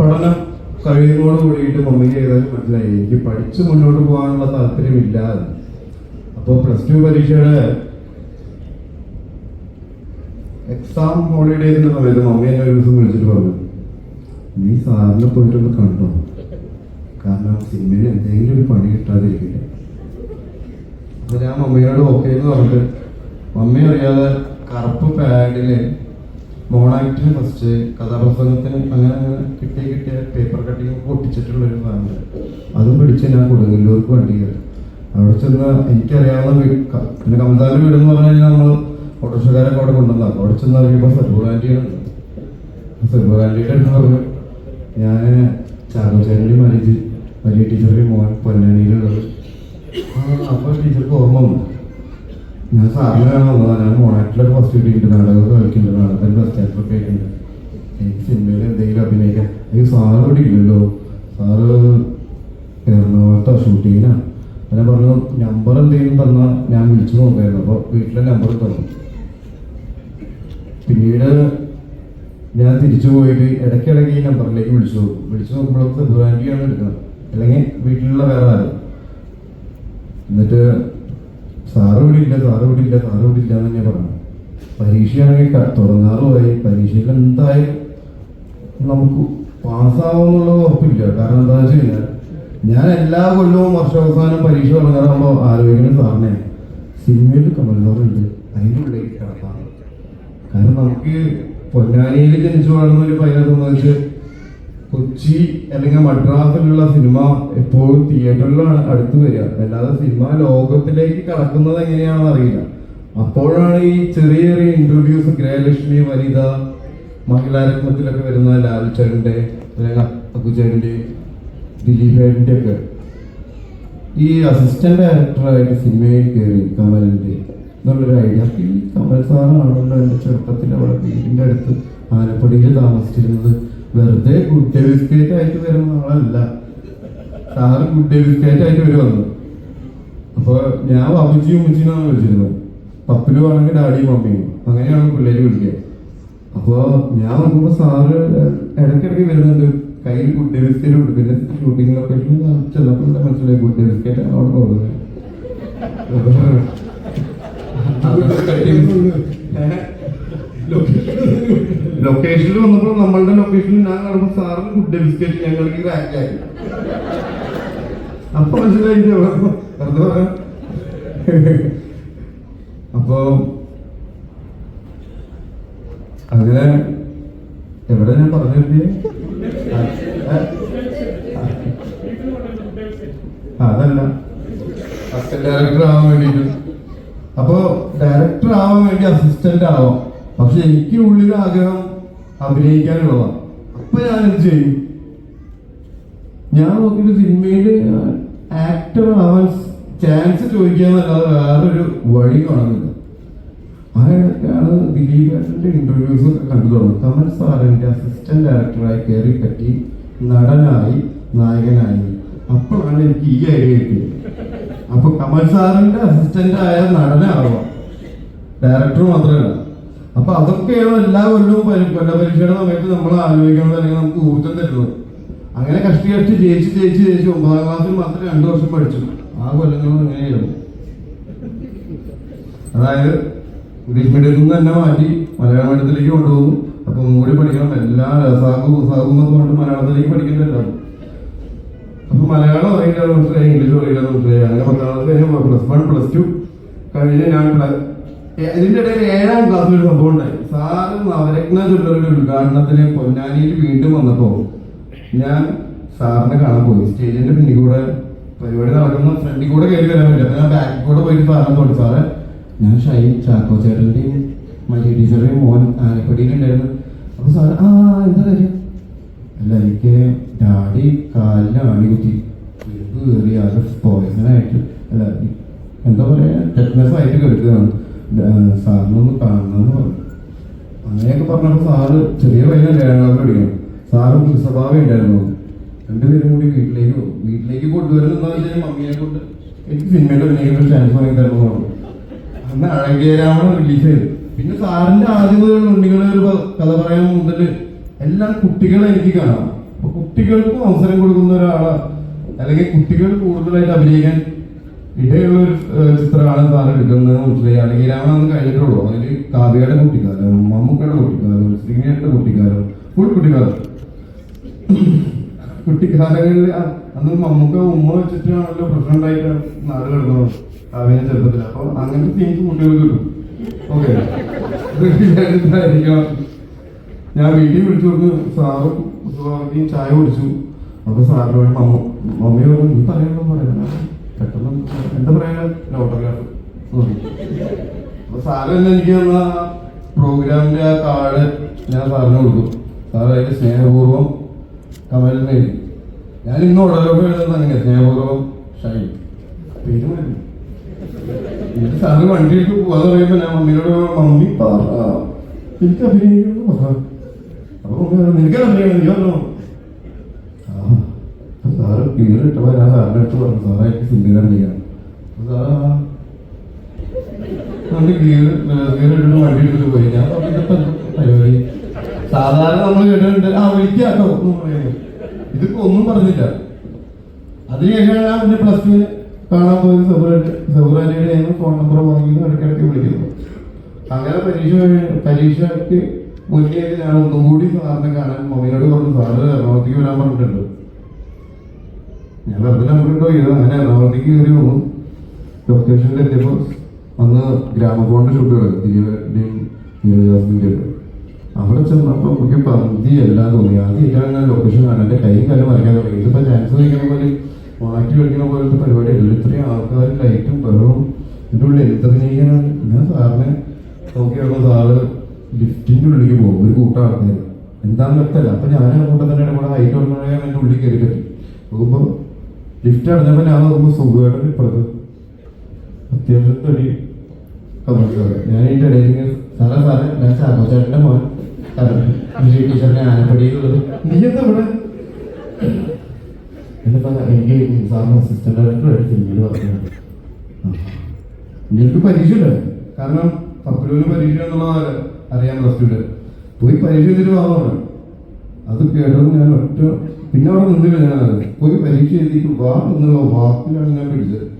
പഠനം കഴിയുന്നതോട് കൂടിയിട്ട് മമ്മിക്ക് ഏതായാലും മനസ്സിലായി. എനിക്ക് പഠിച്ച് മുന്നോട്ട് പോകാനുള്ള താല്പര്യമില്ല. അപ്പോൾ പ്ലസ് ടു പരീക്ഷയുടെ എക്സാം ഹോളിഡേസിന്റെ സമയത്ത് മമ്മി എന്നെ ഒരു ദിവസം വിളിച്ചിട്ട് പറഞ്ഞു നീ സാറിനെ പോയിട്ടൊന്ന് കണ്ടോ? കാരണം സിനിമയിൽ എന്തെങ്കിലും ഒരു പണി കിട്ടാതിരിക്കില്ല. അപ്പൊ ഞാൻ മമ്മിയോട് ഓക്കെ എന്ന് പറഞ്ഞിട്ട് മമ്മി അറിയാതെ കറുപ്പ് പാഡിൽ മോണാക്ടിന് ഫസ്റ്റ് കഥാപ്രസംഗത്തിന് അങ്ങനെ അങ്ങനെ കിട്ടിയ കിട്ടിയ പേപ്പർ കട്ടിങ് പൊട്ടിച്ചിട്ടുള്ള ഒരു സാധനം അതും പിടിച്ച് ഞാൻ കൊടുങ്ങല്ലൂർക്ക് വണ്ടി അവിടെ ചെന്ന് എനിക്കറിയാവുന്ന പിന്നെ കമതാന്റെ വീട് എന്ന് പറഞ്ഞു കഴിഞ്ഞാൽ നമ്മൾ ഓട്ടോറിക്ഷക്കാരൊക്കെ അവിടെ കൊണ്ടുവന്നാൽ അവിടെ ചെന്ന് അറിയുമ്പോൾ സെർബുലാൻഡിയാണ് സെർബുലാൻഡിയുടെ എന്ന് പറഞ്ഞു ഞാൻ ചാകോച്ചേരന്റെ മരിച്ച് വലിയ ടീച്ചറുടെ മോൻ പൊന്നാനിയിലുള്ളത്. അപ്പോൾ ടീച്ചർക്ക് ഓർമ്മ വന്നു. ഞാൻ സാറിന് കാണാൻ വന്നതാണ് ഞാൻ മോണാറ്റിലൊക്കെ ഫസ്റ്റ് കിട്ടിയിട്ടുണ്ട് നാടകമൊക്കെ കളിക്കുന്നുണ്ട് നാടകത്തിൽ ഫസ്റ്റ് ചാപ്റ്ററൊക്കെ ആയിട്ടുണ്ട്. എനിക്ക് സിനിമയിൽ എന്തെങ്കിലും അഭിനയിക്കാം. ഈ സാറ് ഇവിടെ ഇല്ലല്ലോ. സാറ് എറണാകുളത്തോ ഷൂട്ടിങ്ങിനാണ് ഞാൻ പറഞ്ഞു നമ്പർ എന്തെങ്കിലും തന്നാൽ ഞാൻ വിളിച്ചു നോക്കായിരുന്നു. അപ്പോൾ വീട്ടിലെ നമ്പർ തന്നു. പിന്നീട് ഞാൻ തിരിച്ചു പോയിട്ട് ഇടയ്ക്കിടയ്ക്ക് ഈ നമ്പറിലേക്ക് വിളിച്ചു. നോക്കും വിളിച്ചു നോക്കുമ്പോഴൊക്കെ ഫെബ്രുവരിയാണ് എടുക്കുന്നത്. അല്ലെങ്കിൽ വീട്ടിലുള്ള വേറെ ആരും എന്നിട്ട് സാറ് ഇവിടെ ഇല്ല എന്ന് ഞാൻ പറഞ്ഞു പരീക്ഷയാണെങ്കിൽ തുടങ്ങാറുമായി. പരീക്ഷയിൽ എന്തായാലും നമുക്ക് പാസ്സാവുന്നുള്ള ഉറപ്പില്ല. കാരണം എന്താ വെച്ച് കഴിഞ്ഞാൽ ഞാൻ എല്ലാ കൊല്ലവും വർഷാവസാനം പരീക്ഷ തുടങ്ങാറാകുമ്പോൾ ആലോചിക്കുന്ന സാറിനെ സിനിമയിൽ കമൽ സാറുണ്ട് അതിന്റെ കാരണം നമുക്ക് പൊന്നാനിയിൽ ജനിച്ചു വളർന്ന ഒരു പയ്യനെ സംബന്ധിച്ച് കൊച്ചി അല്ലെങ്കിൽ മദ്രാസിലുള്ള സിനിമ എപ്പോഴും തിയേറ്ററിലാണ് അടുത്ത് വരിക. അല്ലാതെ സിനിമ ലോകത്തിലേക്ക് കടക്കുന്നത് എങ്ങനെയാണെന്ന് അറിയില്ല. അപ്പോഴാണ് ഈ ചെറിയ ചെറിയ ഇന്റർവ്യൂസ് ഗ്രഹലക്ഷ്മി വനിത മഹിളാരത്നത്തിലൊക്കെ വരുന്ന ലാൽച്ചേട്ടന്റെ അല്ലെങ്കിൽ അക്കുചേട്ടന്റെ ദിലീപേടിന്റെ ഒക്കെ. ഈ അസിസ്റ്റന്റ് ഡയറക്ടറായിട്ട് സിനിമയിൽ കയറി കമലിന്റെ എന്നുള്ളൊരു ഐഡിയ കമൽ സാറാണല്ലോ എന്റെ ചെറുപ്പത്തിൽ അവിടെ വീടിന്റെ അടുത്ത് ആലപ്പുഴയിൽ താമസിച്ചിരുന്നത്. വെറുതെ ഗുഡ് ഡേ ബിസ്ക്കറ്റ് ആയിട്ട് വരുന്ന ആളല്ല. സാറ് ഗുഡ് ഡേ ബിസ്ക്കറ്റ് ആയിട്ട് വരുമെന്ന് അപ്പൊ ഞാൻ ബാബുജിയും ഉമ്മച്ചിനാണ് വിളിച്ചിരുന്നത്. പപ്പിലും ആണെങ്കിൽ ഡാഡിയും മമ്മിയും. അങ്ങനെയാണ് പിള്ളേര് വിളിക്കുക. അപ്പൊ ഞാൻ നോക്കുമ്പോ സാറ് ഇടയ്ക്കിടയ്ക്ക് വരുന്നുണ്ട്. കയ്യിൽ ഗുഡ് ഡേ ബിസ്ക്കറ്റ് ഉണ്ട്. പിന്നെ ഷൂട്ടിംഗ് ചെന്നപ്പോൾ ഇവിടെ മനസ്സിലായി? ഗുഡ് ഡേ ബിസ്ക്കറ്റ് അവിടെ പോകുന്നത്. ലൊക്കേഷനിൽ വന്നപ്പോൾ നമ്മളുടെ ലൊക്കേഷനിൽ ഞാൻ കാണുമ്പോൾ സാറിന് ഫുഡ് ബിസ്ക്കറ്റ് ഞങ്ങൾക്ക് ക്രാക്ക് ആയി. അപ്പൊ മനസ്സിലായി ഇത് വെറുതെ പറയാം. അപ്പൊ അങ്ങനെ എവിടെ ഞാൻ പറഞ്ഞിരുന്നേ അതല്ല. അസിസ്റ്റന്റ് ഡയറക്ടർ ആവാൻ വേണ്ടിയിട്ട്. അപ്പോ ഡയറക്ടർ ആവാൻ വേണ്ടി അസിസ്റ്റന്റ് ആവാം. പക്ഷെ എനിക്ക് ഉള്ളിൽ ആഗ്രഹം അഭിനയിക്കാനുള്ളതാണ് അപ്പൊ ഞാൻ എന്ത് ചെയ്യും? ഞാൻ നോക്കിയിട്ട് സിനിമയിൽ ആക്ടർ ആവാൻ ചാൻസ് ചോദിക്കാന്നല്ലാതെ വേറൊരു വഴി കാണുന്നില്ല. അയാളൊക്കെയാണ് ദിലീപേട്ടന്റെ ഇന്റർവ്യൂസ് ഒക്കെ കണ്ടു തുടങ്ങും. കമൽ സാറിന്റെ അസിസ്റ്റന്റ് ഡയറക്ടറായി കയറി പറ്റി നടനായി നായകനായി. അപ്പോഴാണ് എനിക്ക് ഈ ഐഡിയ കിട്ടിയത്. അപ്പൊ കമൽ സാറിന്റെ അസിസ്റ്റന്റ് ആയ നടനാവാം. ഡയറക്ടർ മാത്രമല്ല. അപ്പൊ അതൊക്കെയാണ് എല്ലാ കൊല്ലവും പരി- കൊല്ല പരീക്ഷയുടെ സമയത്ത് നമ്മൾ ആലോചിക്കുന്നത് അല്ലെങ്കിൽ നമുക്ക് ഊർജം തരുന്നത്. അങ്ങനെ കഷ്ടി കഷ്ടി ജയിച്ച് ജയിച്ച് ജയിച്ച് ഒമ്പതാം ക്ലാസ്സിൽ മാത്രം രണ്ടു വർഷം പഠിച്ചു. ആ കൊല്ലങ്ങളും അങ്ങനെയായിരുന്നു അതായത് ഇംഗ്ലീഷ് മീഡിയത്തിൽ നിന്ന് തന്നെ മാറ്റി മലയാള മീഡിയത്തിലേക്ക് കൊണ്ടുപോകും. അപ്പൊ മൂടി പഠിക്കണം. എല്ലാ രസാകും ഉസാകും എന്നൊക്കെ പറഞ്ഞിട്ട് മലയാളത്തിലേക്ക് പഠിക്കുന്നുണ്ടാവും അപ്പൊ മലയാളം അറിയില്ല മനസ്സിലായി ഇംഗ്ലീഷ് അറിയില്ല മനസ്സിലായി. അങ്ങനെ കഴിഞ്ഞ് പ്ലസ് വൺ പ്ലസ് ടു കഴിഞ്ഞ് ഞാൻ ഇതിന്റെ ഇടയിൽ ഏഴാം ക്ലാസ്സിൽ ഒരു സംഭവം ഉണ്ടായി. സാറ് നവരത്ന ചൊല്ലൊരു ഉദ്ഘാടനത്തിന് പൊന്നാനിയിൽ വീണ്ടും വന്നപ്പോ ഞാൻ സാറിനെ കാണാൻ പോയി. സ്റ്റേജിന്റെ പിന്നിൽ കൂടെ പരിപാടി നടക്കുന്ന ഫ്രണ്ടിൽ കൂടെ കയറി വരാൻ പറ്റില്ല അപ്പൊ ഞാൻ ബാക്കിൽ കൂടെ പോയിട്ട് സാറിനെ തോന്നി. സാറേ ഞാൻ ഷൈൻ ചാക്കോ ചേട്ടന്റെയും മറ്റേ ടീച്ചറുടെയും മോൻ ആലപ്പടിയിലുണ്ടായിരുന്നു അപ്പൊ സാറ് ആ എന്താ കാര്യം? അല്ല എനിക്ക് ഡാഡി കാലിന് ആണി കുത്തി. കയറി ആകെ പോയസനായിട്ട് അല്ല എന്താ പറയാ? ടെക്നസ് ആയിട്ട് കിടക്കുകയാണ് സാറിനൊന്ന് കാണണമെന്ന് പറഞ്ഞു. അങ്ങനെയൊക്കെ പറഞ്ഞപ്പോൾ സാറ് ചെറിയ പയ്യനല്ലേ ഏഴാം സാറും സ്വഭാവം ഉണ്ടായിരുന്നു രണ്ടുപേരും കൂടി വീട്ടിലേക്ക് പോകും. വീട്ടിലേക്ക് കൊണ്ടുവരുന്ന മമ്മിയെ കൊണ്ട് എനിക്ക് സിനിമയുടെ എന്തെങ്കിലും ചാൻസ് വാങ്ങി തരണം അന്ന് അഴകേരാമണ് റിലീസ് ചെയ്തു. പിന്നെ സാറിന്റെ ആദ്യം മുതൽ ഒരു കഥ പറയാൻ മുതൽ എല്ലാ കുട്ടികളെ എനിക്ക് കാണാം. അപ്പൊ കുട്ടികൾക്കും അവസരം കൊടുക്കുന്ന ഒരാളാണ് അല്ലെങ്കിൽ കുട്ടികൾ കൂടുതലായിട്ട് അഭിനയിക്കാൻ ഇടയുള്ള ഒരു ചിത്രമാണ് സാർ എടുക്കുന്നത് മനസ്സിലായി അടികരാമെന്ന് കഴിഞ്ഞിട്ടുള്ളൂ. അതിൽ കാവ്യയുടെ കുട്ടിക്കാലം മമ്മൂക്കയുടെ കുട്ടിക്കാലം ശ്രീനിയുടെ കുട്ടിക്കാലം ഫുൾ കുട്ടിക്കാലം. കുട്ടിക്കാലങ്ങളിൽ അന്ന് മമ്മൂക്ക ഉമ്മ വെച്ചിട്ടാണല്ലോ പ്രസിഡന്റായിട്ട് നാട് കിടക്കുന്നത് കാവ്യ ചെറുപ്പത്തിൽ അപ്പൊ അങ്ങനത്തെ തീംസ് കുട്ടികൾക്ക് കിട്ടും. ഓക്കെ. ഞാൻ വീട്ടിൽ വിളിച്ചു കൊടുത്തു സാറും സുഖമാക്കി ചായ കുടിച്ചു. അപ്പൊ സാറിനോട് മമ്മ മമ്മിയോട് നീ പറയണോ പറയണ പെട്ടെന്ന് എന്താ പറയാ? ഓട്ടോഗ്രാഫ് അപ്പൊ സാറ് തന്നെ എനിക്ക് തന്ന പ്രോഗ്രാമിന്റെ ആ കാർഡ് ഞാൻ സാറിന് കൊടുക്കും സാർ അതിന്റെ സ്നേഹപൂർവം കമൽ എഴുതി. ഞാൻ ഇന്ന് ഓട്ടോഗ്രാഫ് എഴുതുന്നത് അങ്ങനെ സ്നേഹപൂർവം ഷൈൻ. പേര് മതി എന്നിട്ട് സാറ് വണ്ടിയിട്ട് പോകാന്ന് പറയുമ്പോ ഞാൻ മമ്മിയോട് മമ്മി എനിക്ക് അഭിനയിക്കുന്നു പറ. അപ്പൊ മമ്മി പറഞ്ഞു, നിനക്ക് അഭിനയിക്കണം. നീ പറഞ്ഞു? അപ്പൊ പേര് കിട്ടുമ്പോൾ ഞാൻ സാറിന്റെ അടുത്ത് പറഞ്ഞു. സാറേ എനിക്ക് സാറ് പറഞ്ഞു, പരിപാടി. സാധാരണ നമ്മൾ കേട്ടിട്ടുണ്ട് ഇതിപ്പോ ഒന്നും പറഞ്ഞില്ല. അതിനുശേഷം ഞാൻ പ്ലസ് ടു കാണാൻ പോയത് സെബുറാനിയുടെ സെബ്രാന്റെ ഫോൺ നമ്പർ വാങ്ങി ഇടയ്ക്കിടയ്ക്ക് വിളിക്കുന്നു. അങ്ങനെ പരീക്ഷ പരീക്ഷയ്ക്ക് മുന്നേ ഞാൻ ഒന്നും കൂടി സാറിനെ കാണാൻ മമ്മിയോട് പറഞ്ഞു സാറ് എറണാകുളത്തേക്ക് വരാൻ പറഞ്ഞിട്ടുണ്ട്. ഞാൻ വെറുതെ കണ്ടോ ഇത് അങ്ങനെ എറണാകുളത്തേക്ക് കയറി വന്നു ലൊക്കേഷനിൽ എത്തിയപ്പോൾ അന്ന് ഗ്രാമഫോണിന്റെ ഷൂട്ടുകൾ കിടക്കും ദിലീപിന്റെയും നീരജാസിന്റെയും ഒക്കെ. അവിടെ ചെന്നപ്പോൾ എനിക്ക് പന്തി എല്ലാം തോന്നി. ആദ്യമായിട്ടാണ് ഞാൻ ലൊക്കേഷൻ കാണാൻ. എന്റെ കൈയും കാലം മറിക്കാൻ തുടങ്ങി. ഇതിപ്പോൾ ചാൻസ് വയ്ക്കുന്ന പോലെ മാറ്റി കളിക്കുന്ന പോലത്തെ പരിപാടിയല്ല ഇത്രയും ആൾക്കാരും ലൈറ്റും ബഹളവും എന്റെ ഉള്ളിൽ എന്തഭിനയിക്കാനാണ് ഞാൻ സാറിനെ നോക്കിയാണ് സാറ് ലിഫ്റ്റിന്റെ ഉള്ളിലേക്ക് പോകും. ഒരു കൂട്ടം ആൾക്കാർ എന്താണെന്ന് വ്യക്തമല്ല അപ്പം ഞാൻ ആ കൂട്ടം തന്നെ കൂടെ ഹൈറ്റ് ഉണ്ടെങ്കിൽ എന്റെ ഉള്ളിൽ കയറി പറ്റി നോക്കുമ്പോൾ ലിഫ്റ്റ് അടഞ്ഞപ്പോൾ ഞാൻ നോക്കുമ്പോൾ സുഖമായിട്ട് ഇപ്പുറത്ത് അത്യാവശ്യം തടി ഞാൻ ഇതിന്റെ ഇടയിൽ സാറേ സാറേ ഞാൻ ചാക്കോച്ചേട്ടന്റെ മോൻ. വിജയ് ടീച്ചറിന്റെ ആനപ്പടിയിലുള്ളത്. നീ എന്താ ഇവിടെ? എനിക്ക് സാറിന് അസിസ്റ്റന്റ് ഡയറക്ടർ സിനിമയിൽ പറഞ്ഞു എനിക്ക് പരീക്ഷ ഇല്ല? കാരണം പപ്പിലൂന് പരീക്ഷ എന്നുള്ളത് അറിയാൻ പ്ലസ് ടു പോയി പരീക്ഷ എഴുതിട്ട് വാങ്ങണം അത് കേട്ടത് ഞാൻ ഒറ്റ പിന്നെ അവിടെ നിന്നില്ല പോയി പരീക്ഷ എഴുതിയിട്ട് വാ എന്നുള്ള വാക്കിലാണ് ഞാൻ പിടിച്ചത്